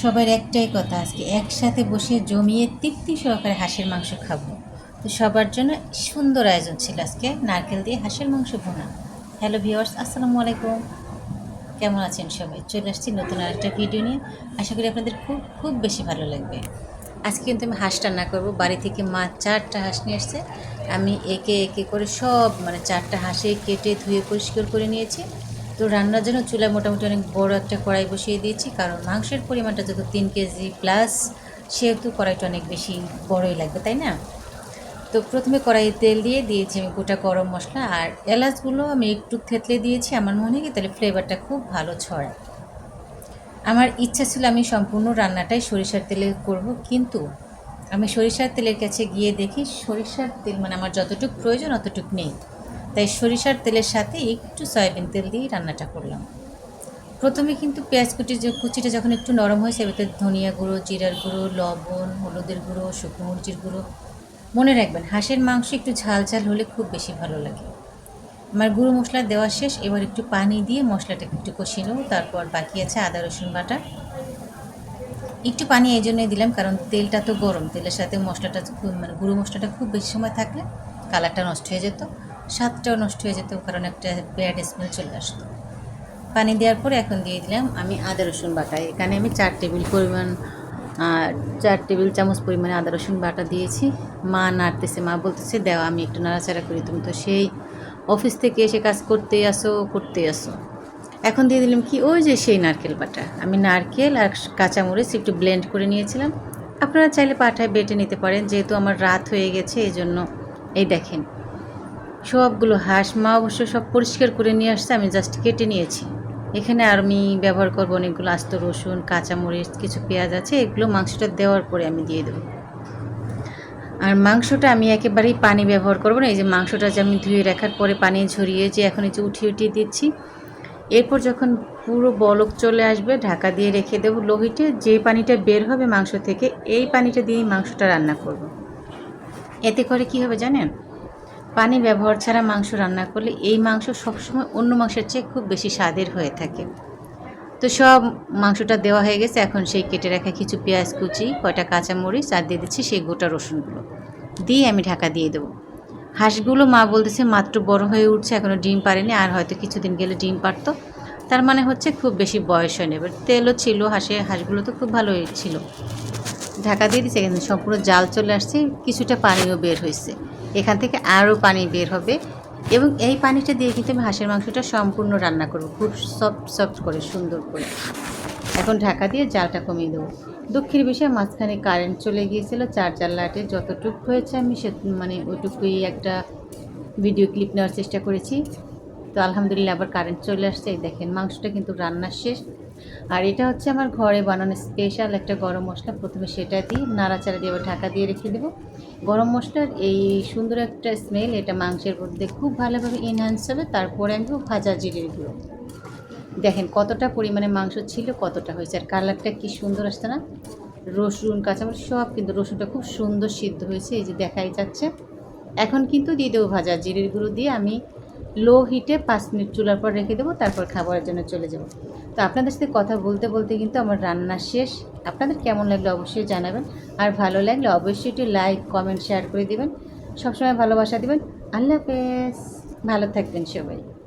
সবার একটাই কথা আজকে, একসাথে বসে জমিয়ে তৃপ্তি সহকারে হাঁসের মাংস খাব। তো সবার জন্য সুন্দর আয়োজন ছিল আজকে, নারকেল দিয়ে হাঁসের মাংস ভোনা। হ্যালো ভিওয়ার্স আসসালামু আলাইকুম। কেমন আছেন সবাই? চলে আসছি নতুন আরেকটা ভিডিও নিয়ে। আশা করি আপনাদের খুব খুব বেশি ভালো লাগবে। আজকে কিন্তু আমি হাঁস রান্না করব। বাড়ি থেকে মা চারটা হাঁস নিয়ে আসছে। আমি একে একে করে সব মানে চারটা হাঁসে কেটে ধুয়ে পরিষ্কার করে নিয়েছি। তো রান্নার জন্য চুলায় মোটামুটি অনেক বড় একটা কড়াই বসিয়ে দিয়েছি, কারণ মাংসের পরিমাণটা যেহেতু তিন কেজি প্লাস সেহেতু কড়াইটা অনেক বেশি বড়ই লাগবে, তাই না? তো প্রথমে কড়াইয়ে তেল দিয়ে দিয়েছি আমি গোটা গরম মশলা, আর এলাচগুলো আমি একটু থেতলে দিয়েছি, আমার মনে হয় তাহলে ফ্লেভারটা খুব ভালো ছড়ায়। আমার ইচ্ছা ছিল আমি সম্পূর্ণ রান্নাটাই সরিষার তেলে করব, কিন্তু আমি সরিষার তেলের কাছে গিয়ে দেখি সরিষার তেল মানে আমার যতটুকু প্রয়োজন অতটুকু নেই। তাই সরিষার তেলের সাথে একটু সয়াবিন তেল দিয়েই রান্নাটা করলাম। প্রথমে কিন্তু পেঁয়াজ কুচি কুচিটা যখন একটু নরম হয়েছে এবার ধনিয়া গুঁড়ো, জিরার গুঁড়ো, লবণ, হলুদের গুঁড়ো, শুকনো মরিচের গুঁড়ো। মনে রাখবেন, হাঁসের মাংস একটু ঝাল ঝাল হলে খুব বেশি ভালো লাগে। আমার গুঁড়ো মশলা দেওয়া শেষ, এবার একটু পানি দিয়ে মশলাটাকে একটু কষিয়ে নেব। তারপর বাকি আছে আদা, রসুন বাটা। একটু পানি এই জন্যই দিলাম, কারণ তেলটা তো গরম। তেলের সাথে মশলাটা খুব মানে গুঁড়ো মশলাটা খুব বেশি সময় থাকলে কালারটা নষ্ট হয়ে যেত। স্বাদটাও নষ্ট হয়ে যেত কারণ একটা ব্যাড স্মেল চলে আসতো। পানি দেওয়ার পরে এখন দিয়ে দিলাম আমি আদা, রসুন বাটা। এখানে আমি চার টেবিল পরিমাণ চার টেবিল চামচ পরিমাণে আদা, রসুন বাটা দিয়েছি। মা নাড়তেছে, মা বলতেছে দেওয়া আমি একটু নাড়াচাড়া করি, তুমি তো সেই অফিস থেকে এসে কাজ করতে আসো করতে আসো। এখন দিয়ে দিলাম কি? ওই যে সেই নারকেল বাটা। আমি নারকেল আর কাঁচামরিচ একটু ব্লেন্ড করে নিয়েছিলাম। আপনারা চাইলে পাঠায় বেটে নিতে পারেন, যেহেতু আমার রাত হয়ে গেছে এই জন্য এই দেখেন সবগুলো হাঁস, মা অবশ্য সব পরিষ্কার করে নিয়ে আসছে, আমি জাস্ট কেটে নিয়েছি। এখানে আর আমি ব্যবহার করব অনেকগুলো আস্ত রসুন, কাঁচামরিচ, কিছু পেঁয়াজ আছে, এগুলো মাংসটা দেওয়ার পরে আমি দিয়ে দেবো। আর মাংসটা আমি একেবারেই পানি ব্যবহার করব না, এই যে মাংসটা যে আমি ধুয়ে রাখার পরে পানি ঝরিয়ে যে এখন এই যে উঠিয়ে উঠিয়ে দিচ্ছি, এরপর যখন পুরো বলক চলে আসবে, ঢাকা দিয়ে রেখে দেবো লোহিটে যে পানিটা বের হবে মাংস থেকে, এই পানিটা দিয়েই মাংসটা রান্না করব। এতে করে কি হবে জানেন? পানি ব্যবহার ছাড়া মাংস রান্না করলে এই মাংস সবসময় অন্য মাংসের চেয়ে খুব বেশি স্বাদের হয়ে থাকে। তো সব মাংসটা দেওয়া হয়ে গেছে, এখন সেই কেটে রাখা কিছু পেঁয়াজ কুচি, কয়টা কাঁচামরিচ আর দিয়ে দিচ্ছি সেই গোটা রসুনগুলো। দিয়ে আমি ঢাকা দিয়ে দেবো। হাঁসগুলো মা বলতেছে, মাত্র বড় হয়ে উঠছে এখনও ডিম পারেনি আর হয়তো কিছুদিন গেলে ডিম পারতো তার মানে হচ্ছে খুব বেশি বয়স হয়নি, এবার তেলও ছিল, হাঁসে, হাঁসগুলো তো খুব ভালোই ছিল। ঢাকা দিয়ে দিচ্ছে কিন্তু সম্পূর্ণ জাল চলে আসছে, কিছুটা পানিও বের হয়েছে। এখান থেকে আরও পানি বের হবে এবং এই পানিটা দিয়ে কিন্তু আমি হাঁসের মাংসটা সম্পূর্ণ রান্না করব, খুব সফট সফট করে, সুন্দর করে। এখন ঢাকা দিয়ে জালটা কমিয়ে দেবো। দক্ষিণ বিষয়ে মাঝখানে কারেন্ট চলে গিয়েছিল চার্জার লাইটে যতটুকু হয়েছে আমি সে মানে ওইটুকুই একটা ভিডিও ক্লিপ নেওয়ার চেষ্টা করেছি। তো আলহামদুলিল্লাহ আবার কারেন্ট চলে আসছে দেখেন মাংসটা কিন্তু রান্নার শেষ। আর এটা হচ্ছে আমার ঘরে বানানো স্পেশাল একটা গরম মশলা। প্রথমে সেটা দিই নাড়াচাড়া দিয়ে ঢাকা দিয়ে রেখে দেবো। গরম মশলার এই সুন্দর একটা স্মেল এটা মাংসের মধ্যে খুব ভালোভাবে এনহান্স হবে। তারপরে আমি ভাজা জিরের গুঁড়ো। দেখেন কতটা পরিমাণে মাংস ছিল, কতটা হয়েছে। আর কালারটা কি সুন্দর আসছে না? রসুন, কাঁচামরিচ সব কিন্তু রসুনটা খুব সুন্দর সিদ্ধ হয়েছে, এই যে দেখাই যাচ্ছে। এখন কিন্তু দিয়ে দেবো ভাজা জিরের গুঁড়ো দিয়ে আমি লো হিটে পাঁচ মিনিট চুলার পর রেখে দেবো, তারপর খাবারের জন্য চলে যাব। তো আপনাদের সাথে কথা বলতে বলতে কিন্তু আমার রান্না শেষ। আপনাদের কেমন লাগল অবশ্যই জানাবেন, আর ভালো লাগলে অবশ্যই একটু লাইক, কমেন্ট, শেয়ার করে দেবেন। সবসময় ভালোবাসা দেবেন। আল্লাহ হাফেজ। ভালো থাকবেন সবাই।